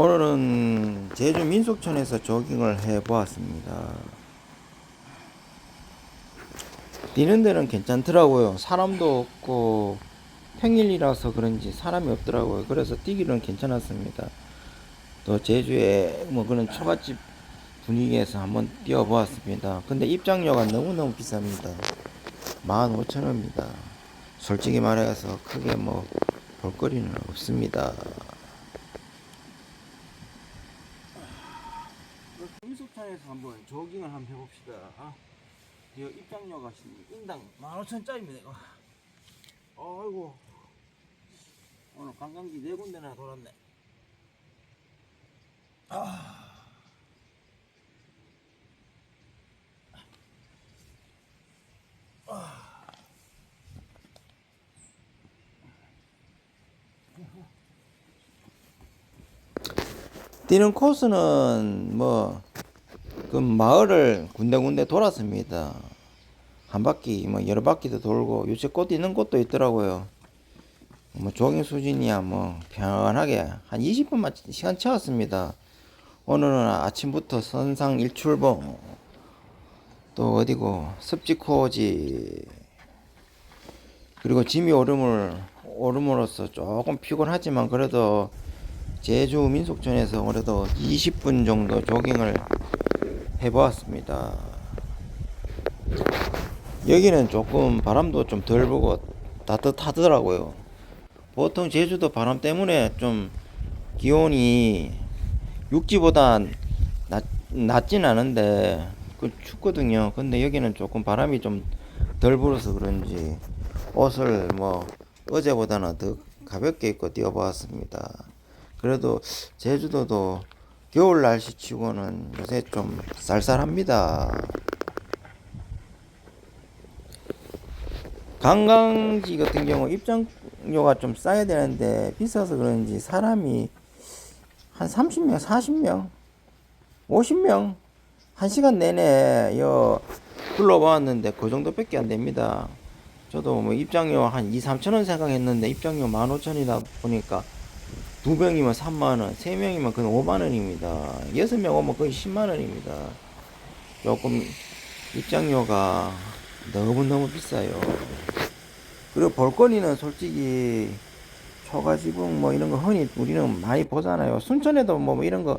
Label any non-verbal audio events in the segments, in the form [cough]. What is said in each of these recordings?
오늘은 제주 민속촌에서 조깅을 해 보았습니다. 뛰는 데는 괜찮더라고요. 사람도 없고 평일이라서 그런지 사람이 없더라고요. 그래서 뛰기는 괜찮았습니다. 또 제주에 뭐 그런 초가집 분위기에서 한번 뛰어 보았습니다. 근데 입장료가 너무너무 비쌉니다. 15,000원입니다. 솔직히 말해서 크게 뭐 볼거리는 없습니다. 민속촌에서 한번 조깅을 한번 해봅시다. 아, 이 입장료가 인당 15,000원짜리입니다. 이거. 아이고 오늘 관광지 네 군데나 돌았네. 뛰는 코스는 뭐 그 마을을 군데군데 돌았습니다. 한 바퀴 뭐 여러 바퀴도 돌고 요새 꽃 있는 곳도 있더라고요. 뭐 조깅 수준이야 뭐 편하게 한 20분만 시간 채웠습니다. 오늘은 아침부터 선상 일출봉 또 어디고 습지코지 그리고 짐이 오름을 오름으로써 조금 피곤하지만 그래도 제주 민속촌에서 그래도 20분 정도 조깅을 해보았습니다. 여기는 조금 바람도 좀 덜 불고 따뜻하더라고요. 보통 제주도 바람 때문에 좀 기온이 육지보다 낮, 낮진 않은데 그 춥거든요. 근데 여기는 조금 바람이 좀 덜 불어서 그런지 옷을 뭐 어제보다는 더 가볍게 입고 뛰어보았습니다. 그래도 제주도도 겨울 날씨 치고는 요새 좀 쌀쌀합니다. 관광지 같은 경우 입장료가 좀 싸야 되는데 비싸서 그런지 사람이 한 30명, 40명, 50명 한 시간 내내 여 둘러봤는데 그 정도밖에 안 됩니다. 저도 뭐 입장료 한 2, 3천 원 생각했는데 입장료 15,000원이다 보니까 두 명이면 3만 원, 세 명이면 그건 5만 원입니다. 여섯 명 오면 거의 10만 원입니다. 조금 입장료가 너무너무 비싸요. 그리고 볼거리는 솔직히 초가지붕 뭐 이런 거 흔히 우리는 많이 보잖아요. 순천에도 뭐 이런 거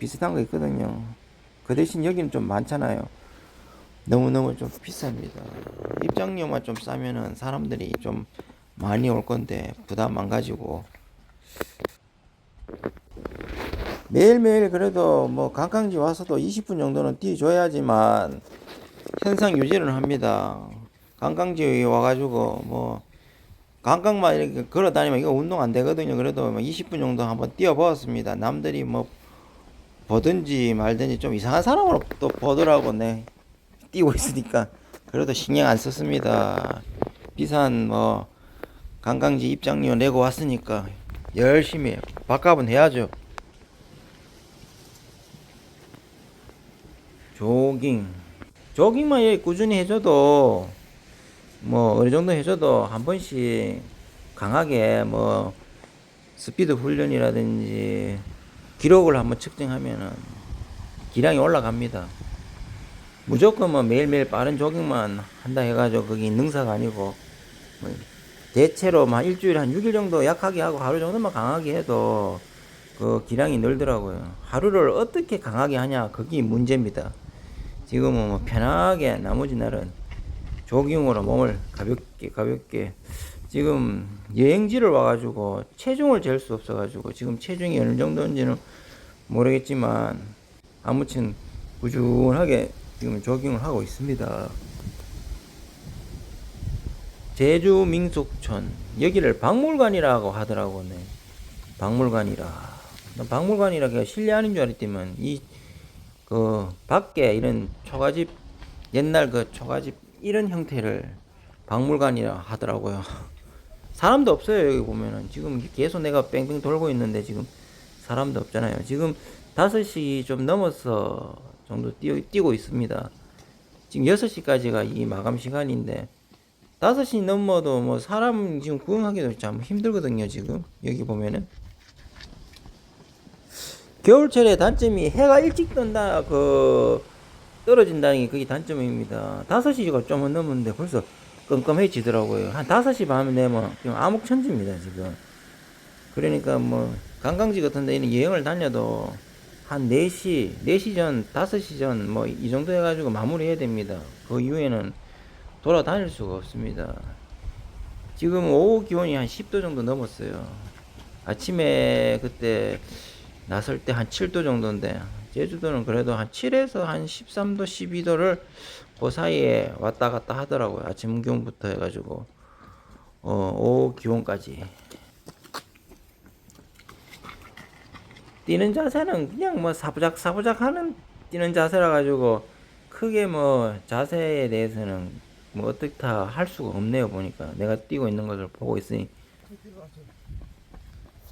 비슷한 거 있거든요. 그 대신 여기는 좀 많잖아요. 너무너무 좀 비쌉니다. 입장료만 좀 싸면은 사람들이 좀 많이 올 건데 부담 안 가지고 매일매일 그래도 뭐 관광지 와서도 20분 정도는 뛰어줘야지만 현상 유지를 합니다. 관광지에 와가지고 뭐 관광만 이렇게 걸어 다니면 이거 운동 안 되거든요. 그래도 뭐 20분 정도 한번 뛰어보았습니다. 남들이 뭐 보든지 말든지 좀 이상한 사람으로 또 보더라고 네 뛰고 있으니까 그래도 신경 안 썼습니다. 비싼 뭐 관광지 입장료 내고 왔으니까 열심히 밥값은 해야죠. 조깅. 조깅만 예, 꾸준히 해줘도 뭐 어느 정도 해줘도 한 번씩 강하게 뭐 스피드 훈련이라든지 기록을 한번 측정하면은 기량이 올라갑니다. 무조건 뭐 매일매일 빠른 조깅만 한다 해가지고 그게 능사가 아니고 뭐 대체로 막 일주일에 한 6일 정도 약하게 하고 하루 정도만 강하게 해도 그 기량이 늘더라고요. 하루를 어떻게 강하게 하냐 그게 문제입니다. 지금은 뭐 편하게 나머지 날은 조깅으로 몸을 가볍게 가볍게 지금 여행지를 와가지고 체중을 잴 수 없어가지고 지금 체중이 어느 정도인지는 모르겠지만 아무튼 꾸준하게 지금 조깅을 하고 있습니다. 제주 민속촌 여기를 박물관이라고 하더라고 네. 박물관이라 난 박물관이라 그 실내 아닌 줄 알았더만 이 그 밖에 이런 초가집 옛날 그 초가집 이런 형태를 박물관이라 하더라고요. [laughs] 사람도 없어요 여기 보면은 지금 계속 내가 뺑뺑 돌고 있는데 지금 사람도 없잖아요. 지금 5시 좀 넘어서 정도 뛰어, 뛰고 있습니다. 지금 6시까지가 이 마감 시간인데 5시 넘어도 뭐 사람 지금 구경하기도 참 힘들거든요 지금 여기 보면은 겨울철에 단점이 해가 일찍 뜬다 그 떨어진다는 게 그게 단점입니다. 5시가 좀 넘었는데 벌써 깜깜해지더라고요. 한 5시 밤에 되면 지금 암흑천지입니다, 지금. 그러니까 뭐 관광지 같은 데는 여행을 다녀도 한 4시, 4시 전, 5시 전 뭐 이 정도 해 가지고 마무리해야 됩니다. 그 이후에는 돌아다닐 수가 없습니다. 지금 오후 기온이 한 10도 정도 넘었어요. 아침에 그때 나설 때 한 7도 정도인데 제주도는 그래도 한 7에서 한 13도, 12도를 그 사이에 왔다 갔다 하더라고요. 아침 기온부터 해가지고 어, 오후 기온까지. 뛰는 자세는 그냥 뭐 사부작 사부작 하는 뛰는 자세라 가지고 크게 뭐 자세에 대해서는 뭐 어떻다 할 수가 없네요 보니까 내가 뛰고 있는 것을 보고 있으니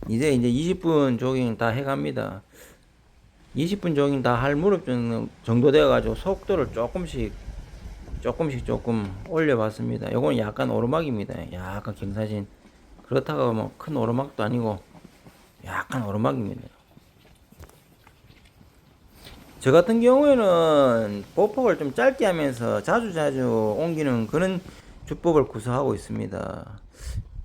이제 이제 20분 조깅 다 해갑니다. 20분 조깅 다 할 무렵 정도, 되어가지고 속도를 조금씩 조금씩 조금 올려봤습니다. 요건 약간 오르막입니다. 약간 경사진 그렇다고 뭐 큰 오르막도 아니고 약간 오르막입니다. 저 같은 경우에는 보폭을 좀 짧게 하면서 자주자주 옮기는 그런 주법을 구사하고 있습니다.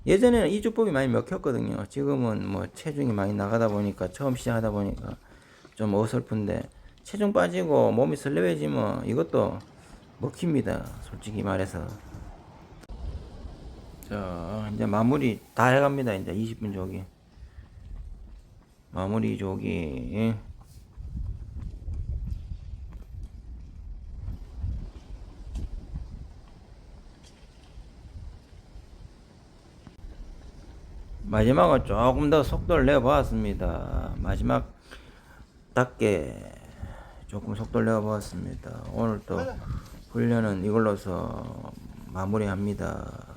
예전에는 이 주법이 많이 먹혔거든요. 지금은 뭐 체중이 많이 나가다 보니까 처음 시작하다 보니까 좀 어설픈데 체중 빠지고 몸이 설레해지면 이것도 먹힙니다. 솔직히 말해서. 자, 이제 마무리 다 해갑니다. 이제 20분 조기. 마무리 조기. 마지막은 조금 더 속도를 내보았습니다. 마지막 답게 조금 속도를 내보았습니다. 오늘 또 훈련은 이걸로서 마무리합니다.